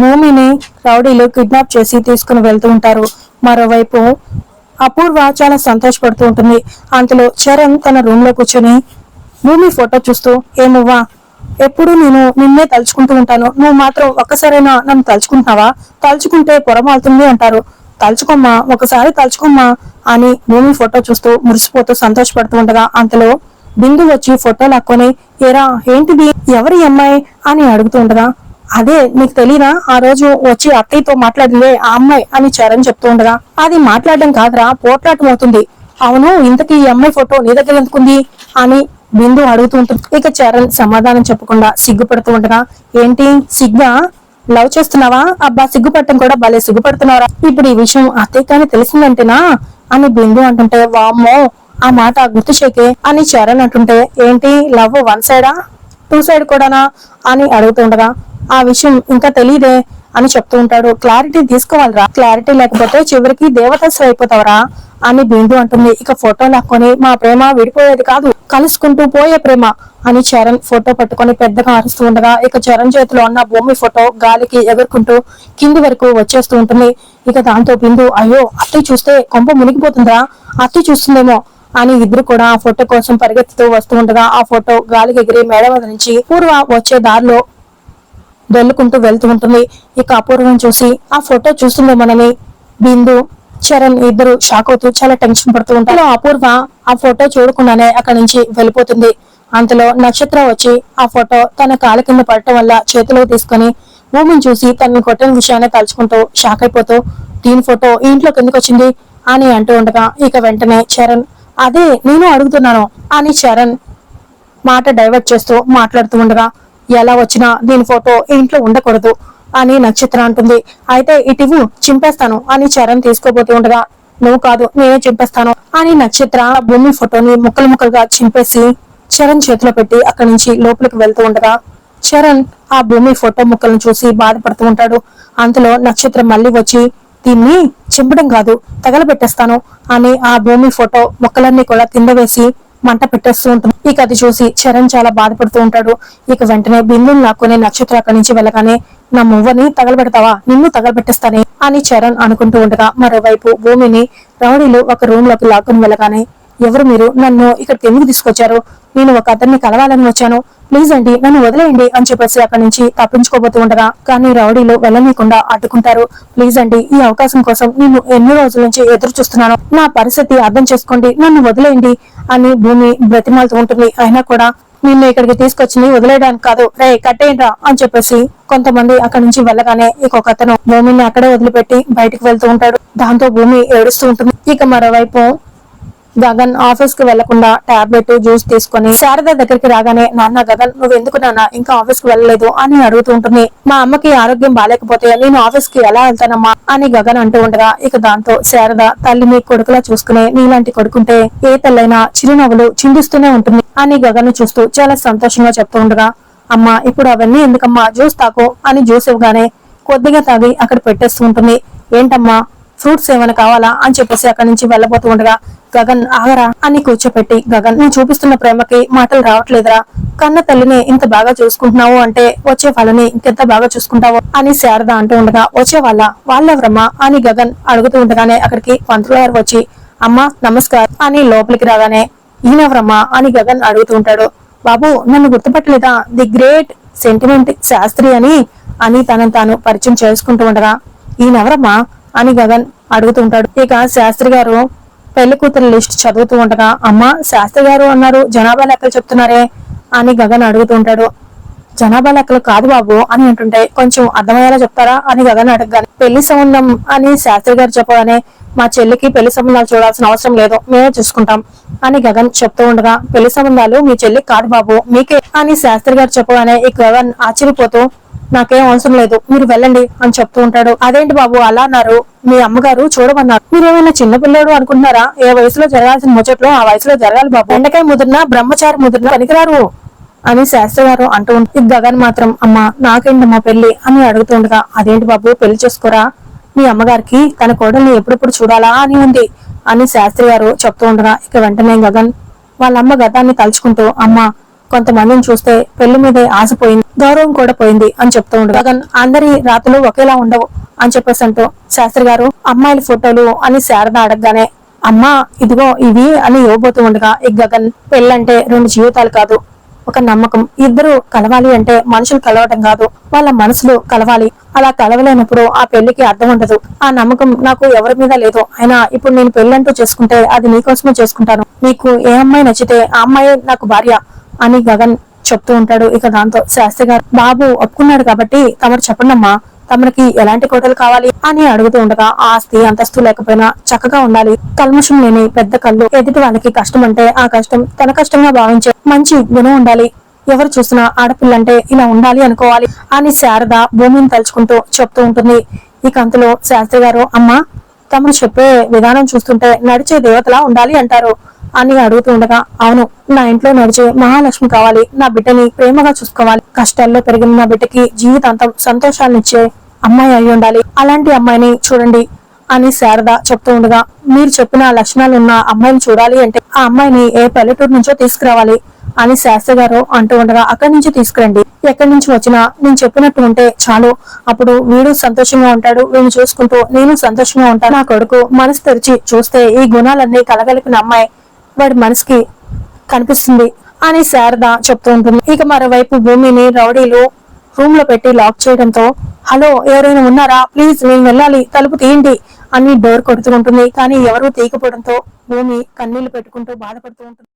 భూమిని రౌడీలు కిడ్నాప్ చేసి తీసుకుని వెళ్తూ ఉంటారు. మరోవైపు అపూర్వ చాలా సంతోషపడుతూ ఉంటుంది. అంతలో చరణ్ తన రూమ్లో కూర్చొని భూమి ఫోటో చూస్తూ ఏమవ్వా ఎప్పుడు నేను నిన్నే తలుచుకుంటూ ఉంటాను. నువ్వు మాత్రం ఒక్కసారైనా నన్ను తలుచుకుంటున్నావా? తలుచుకుంటే పొరమాలుతుంది అంటారు. తలుచుకోమ్మా ఒకసారి తలుచుకోమ్మా అని భూమి ఫోటో చూస్తూ మురిసిపోతూ సంతోషపడుతూ ఉండగా అంతలో బిందు వచ్చి ఫోటో లాక్కొని ఏరా ఏంటిది? ఎవరి అమ్మాయి? అని అడుగుతూ ఉండగా అదే నీకు తెలియదా ఆ రోజు వచ్చి అత్తయ్యతో మాట్లాడిందే ఆ అమ్మాయి అని చరణ్ చెప్తూ ఉండగా. అది మాట్లాడడం కాదురా పోట్లాటం అవుతుంది. అవును ఇంతకీ ఈ అమ్మాయి ఫోటో నీ దగ్గర ఎందుకుంది? అని బిందు అడుగుతూ ఉంటుంది. ఇక చరణ్ సమాధానం చెప్పకుండా సిగ్గుపడుతూ ఉండగా ఏంటి సిగ్గా? లవ్ చేస్తున్నావా? అబ్బా సిగ్గుపడటం కూడా భలే సిగ్గుపడుతున్నారా ఇప్పుడు ఈ విషయం అత్తయ్య కానీ తెలిసిందంటేనా? అని బిందు అంటుంటే వామ్మో ఆ మాట గుర్తు చేకే అని చరణ్ అంటుంటే ఏంటి లవ్ వన్ సైడా? టూ సైడ్ కూడానా? అని అడుగుతుండగా ఆ విషయం ఇంకా తెలియదే అని చెప్తూ ఉంటాడు. క్లారిటీ తీసుకోవాలిరా. క్లారిటీ లేకపోతే చివరికి దేవతస్సు అయిపోతావరా అని బిందు అంటుంది. ఇక ఫోటో లాక్కొని మా ప్రేమ విడిపోయేది కాదు కలుసుకుంటూ పోయే ప్రేమ అని చరణ్ ఫోటో పట్టుకొని పెద్దగా అరుస్తూ ఉండగా ఇక చరణ్ చేతిలో ఉన్న భూమి ఫోటో గాలికి ఎగురుకుంటూ కింది వరకు వచ్చేస్తూ ఉంటుంది. ఇక దాంతో బిందు అయ్యో అత్తి చూస్తే కొంప మునిగిపోతుందా అత్తి చూస్తుందేమో అని ఇద్దరు కూడా ఆ ఫోటో కోసం పరిగెత్తుతూ వస్తూ ఉండగా ఆ ఫోటో గాలికి ఎగిరి మేడ నుంచి పూర్వ వచ్చే దారిలో దొల్లుకుంటూ వెళ్తూ ఉంటుంది. ఇక అపూర్వం చూసి ఆ ఫోటో చూస్తుందేమోనని బిందు చరణ్ ఇద్దరు షాక్ అవుతూ చాలా టెన్షన్ పడుతూ ఉంటారు. అపూర్వ ఆ ఫోటో చూడకుండానే అక్కడి నుంచి వెళ్ళిపోతుంది. అంతలో నక్షత్ర వచ్చి ఆ ఫోటో తన కాలు కింద పడటం వల్ల చేతిలో తీసుకొని భూమిని చూసి తనని కొట్టిన విషయాన్ని తలుచుకుంటూ షాక్ అయిపోతూ దీని ఫోటో ఇంట్లో కిందకు వచ్చింది? అని అంటూ ఉండగా ఇక వెంటనే చరణ్ అదే నేను అడుగుతున్నాను అని చరణ్ మాట డైవర్ట్ చేస్తూ మాట్లాడుతూ ఉండగా ఎలా వచ్చినా దీని ఫోటో ఇంట్లో ఉండకూడదు అని నక్షత్ర అంటుంది. అయితే ఇటివు చింపేస్తాను అని చరణ్ తీసుకోబోతూ ఉండగా నువ్వు కాదు నేనే చింపేస్తాను అని నక్షత్ర భూమి ఫోటోని ముక్కలు ముక్కలుగా చింపేసి చరణ్ చేతిలో పెట్టి అక్కడి నుంచి లోపలికి వెళ్తూ ఉండగా చరణ్ ఆ భూమి ఫోటో ముక్కలను చూసి బాధపడుతూ ఉంటాడు. అంతలో నక్షత్రం మళ్ళీ వచ్చి దీన్ని చింపడం కాదు తగలబెట్టేస్తాను అని ఆ భూమి ఫోటో ముక్కలన్నీ కూడా కింద వేసి మంట పెట్టేస్తూ ఉంటుంది. ఇక అది చూసి చరణ్ చాలా బాధపడుతూ ఉంటాడు. ఇక వెంటనే బిందుని లాక్కునే నక్షత్రం అక్కడి నుంచి వెళ్ళగానే నా మువ్వని తగలబెడతావా? నిన్ను తగలబెట్టేస్తానే? అని చరణ్ అనుకుంటూ ఉండగా మరోవైపు భూమిని రౌడీలు ఒక రూమ్లోకి లాక్కుని వెళ్ళగానే ఎవరు మీరు? నన్ను ఇక్కడికి ఎందుకు తీసుకొచ్చారు? నేను ఒక అతన్ని కలవాలని వచ్చాను. ప్లీజ్ అండి నన్ను వదిలేయండి అని చెప్పేసి అక్కడి నుంచి తప్పించుకోబోతూ ఉండగా కానీ రౌడీలు వెళ్ళనీయకుండా అడ్డుకుంటారు ప్లీజ్ అండి ఈ అవకాశం కోసం నేను ఎన్నో రోజుల నుంచి ఎదురు చూస్తున్నాను. నా పరిస్థితి అర్థం చేసుకోండి నన్ను వదిలేయండి అని భూమి బ్రతిమాలుతూ ఉంటుంది. అయినా కూడా నిన్ను ఇక్కడికి తీసుకొచ్చి వదిలేయడానికి కాదు. రే కట్టేయండిరా అని చెప్పేసి కొంతమంది అక్కడి నుంచి వెళ్ళగానే ఇంకొక అతను భూమిని అక్కడే వదిలిపెట్టి బయటికి వెళ్తూ ఉంటాడు. దాంతో భూమి ఏడుస్తూ ఉంటుంది. ఇక మరోవైపు గగన్ ఆఫీస్కి వెళ్ళకుండా టాబ్లెట్ జ్యూస్ తీసుకొని శారద దగ్గరికి రాగానే నాన్న గగన్ నువ్వు ఎందుకు నాన్న? ఇంకా ఆఫీస్కి వెళ్ళలేదు అని అడుగుతూ ఉంటుంది. మా అమ్మకి ఆరోగ్యం బాగాలేకపోతే నేను ఆఫీస్కి ఎలా వెళ్తానమ్మా? అని గగన్ అంటూ ఉండగా ఇక దాంతో శారద తల్లిని కొడుకులా చూసుకునే నీలాంటి కొడుకుంటే ఏ తల్లైనా చిరునవ్వులు చిందిస్తూనే ఉంటుంది అని గగన్ చూస్తూ చాలా సంతోషంగా చెప్తూ ఉండగా అమ్మా ఇప్పుడు అవన్నీ ఎందుకమ్మా? జ్యూస్ తాకు అని జ్యూస్ ఇవ్వగానే కొద్దిగా తాగి అక్కడ పెట్టేస్తూ ఉంటుంది. ఏంటమ్మా? ఫ్రూట్స్ ఏమైనా కావాలా అని చెప్పేసి అక్కడి నుంచి వెళ్ళబోతూ ఉండగా గగన్ ఆగరా అని కూర్చోపెట్టి గగన్ నేను చూపిస్తున్న ప్రేమకి మాటలు రావట్లేదురా. కన్న తల్లిని ఇంత బాగా చూసుకుంటున్నావు అంటే వచ్చే వాళ్ళని ఇంకెంత బాగా చూసుకుంటావు? అని శారద అంటూ ఉండగా వచ్చే వాళ్ళ వాళ్ళెవరమ్మా? అని గగన్ అడుగుతూ ఉండగానే అక్కడికి పంతులు గారు వచ్చి అమ్మా నమస్కారం అని లోపలికి రాగానే ఈయనెవరమ్మా? అని గగన్ అడుగుతూ ఉంటాడు. బాబు నన్ను గుర్తుపట్టలేదా? ది గ్రేట్ సెంటిమెంట్ శాస్త్రి అని అని తనను తాను పరిచయం చేసుకుంటూ ఉండగా ఈయనెవరమ్మా? అని గగన్ అడుగుతుంటాడు. ఇక శాస్త్రి గారు పెళ్ళి కూతురు లిస్ట్ చదువుతూ ఉండగా అమ్మ శాస్త్రి గారు అన్నారు జనాభా లెక్కలు చెప్తున్నారే అని గగన్ అడుగుతుంటాడు జనాభా లెక్కలు కాదు బాబు అని అంటుంటే కొంచెం అర్థమయ్యేలా చెప్తారా అని గగన్ అడగగానే పెళ్ళి సంబంధం అని శాస్త్రి గారు చెప్పగానే మా చెల్లికి పెళ్ళి సంబంధాలు చూడాల్సిన అవసరం లేదు మేమే చూసుకుంటాం అని గగన్ చెప్తూ ఉండగా పెళ్ళి సంబంధాలు మీ చెల్లికి కాదు బాబు మీకే అని శాస్త్రి గారు చెప్పగానే ఈ గగన్ ఆశ్చర్యపోతూ నాకేం అవసరం లేదు మీరు వెళ్ళండి అని చెప్తూ ఉంటాడు. అదేంటి బాబు అలా అన్నారు? మీ అమ్మగారు చూడమన్నారు. మీరేమైనా చిన్న పిల్లోడు అనుకుంటున్నారా? ఏ వయసులో జరగాల్సిన ముచ్చట్లు ఆ వయసులో జరగాలి బాబు. ఎండకాయ ముదిరినా బ్రహ్మచారి ముదిరినా పనికిరారు. అని శాస్త్రి గారు అంటూ ఉంటుంది గగన్ మాత్రం అమ్మ నాకేంటమ్మా పెళ్ళి అని అడుగుతుండగా అదేంటి బాబు పెళ్ళి చేసుకోరా? మీ అమ్మగారికి తన కోడల్ని ఎప్పుడెప్పుడు చూడాలా అని ఉంది అని శాస్త్రి గారు చెప్తూ ఉండగా ఇక వెంటనే గగన్ వాళ్ళ అమ్మ గతాన్ని తలుచుకుంటూ అమ్మ కొంతమందిని చూస్తే పెళ్ళి మీదే ఆశపోయింది గౌరవం కూడా పోయింది అని చెప్తూ ఉండగా గగన్ అందరి రాతలు ఒకేలా ఉండవు అని చెప్పేసి అంటూ శాస్త్రి గారు అమ్మాయిల ఫోటోలు అని శారద అడగగానే అమ్మా ఇదిగో ఇవి అని ఇవ్వబోతూ ఉండగా ఈ గగన్ పెళ్ళంటే రెండు జీవితాలు కాదు ఒక నమ్మకం. ఇద్దరు కలవాలి అంటే మనుషులు కలవటం కాదు వాళ్ళ మనసులు కలవాలి. అలా కలవలేనప్పుడు ఆ పెళ్ళికి అర్థం ఉండదు. ఆ నమ్మకం నాకు ఎవరి మీద లేదు. అయినా ఇప్పుడు నేను పెళ్ళంటూ చేసుకుంటే అది నీకోసమే చేసుకుంటాను. నీకు ఏ అమ్మాయి నచ్చితే ఆ అమ్మాయి నాకు భార్య అని గగన్ చెప్తూ ఉంటాడు. ఇక దాంతో శాస్త్రి గారు బాబు ఒప్పుకున్నాడు కాబట్టి తమరు చెప్పండమ్మా. తమకి ఎలాంటి కోటలు కావాలి అని అడుగుతూ ఉండగా ఆస్తి అంతస్తు లేకపోయినా చక్కగా ఉండాలి. కల్మషం లేని పెద్ద కళ్ళు ఎదుటి వాళ్ళకి కష్టం అంటే ఆ కష్టం తన కష్టంగా భావించే మంచి గుణం ఉండాలి. ఎవరు చూసినా ఆడపిల్లంటే ఇలా ఉండాలి అనుకోవాలి అని శారద భూమిని తలుచుకుంటూ చెప్తూ ఉంటుంది. ఈ కంతలో శాస్త్రి గారు అమ్మా తమను చెప్పే విధానం చూస్తుంటే నడిచే దేవతలా ఉండాలి అంటారు అని అడుగుతూ ఉండగా అవును నా ఇంట్లో నడిచే మహాలక్ష్మి కావాలి. నా బిడ్డని ప్రేమగా చూసుకోవాలి. కష్టాల్లో పెరిగిన నా బిడ్డకి జీవితాంతం సంతోషాన్నిచ్చే అమ్మాయి అయి ఉండాలి. అలాంటి అమ్మాయిని చూడండి అని శారద చెప్తూ ఉండగా మీరు చెప్పిన లక్షణాలు ఉన్న అమ్మాయిని చూడాలి అంటే ఆ అమ్మాయిని ఏ పల్లెటూరు నుంచో తీసుకురావాలి అని శాస్త్రి గారు అంటూ ఉండగా అక్కడి నుంచి తీసుకురండి. ఎక్కడి నుంచి వచ్చినా నేను చెప్పినట్టు ఉంటే చాలు. అప్పుడు వీడు సంతోషంగా ఉంటాడు. వీడిని చూసుకుంటూ నేను సంతోషంగా ఉంటాను. నా కొడుకు మనసు తెరిచి చూస్తే ఈ గుణాలన్నీ కలగలిపిన అమ్మాయి వాడి మనసుకి కనిపిస్తుంది అని శారద చెప్తూ ఉంటుంది. ఇక మరోవైపు భూమిని రౌడీలు రూమ్లో పెట్టి లాక్ చేయడంతో హలో ఎవరైనా ఉన్నారా? ప్లీజ్ నేను వెళ్ళాలి. తలుపు తీయండి అని డోర్ కొడుతూ ఉంటుంది. కానీ ఎవరూ తీయకపోవడంతో భూమి కన్నీళ్ళు పెట్టుకుంటూ బాధపడుతూ ఉంటుంది.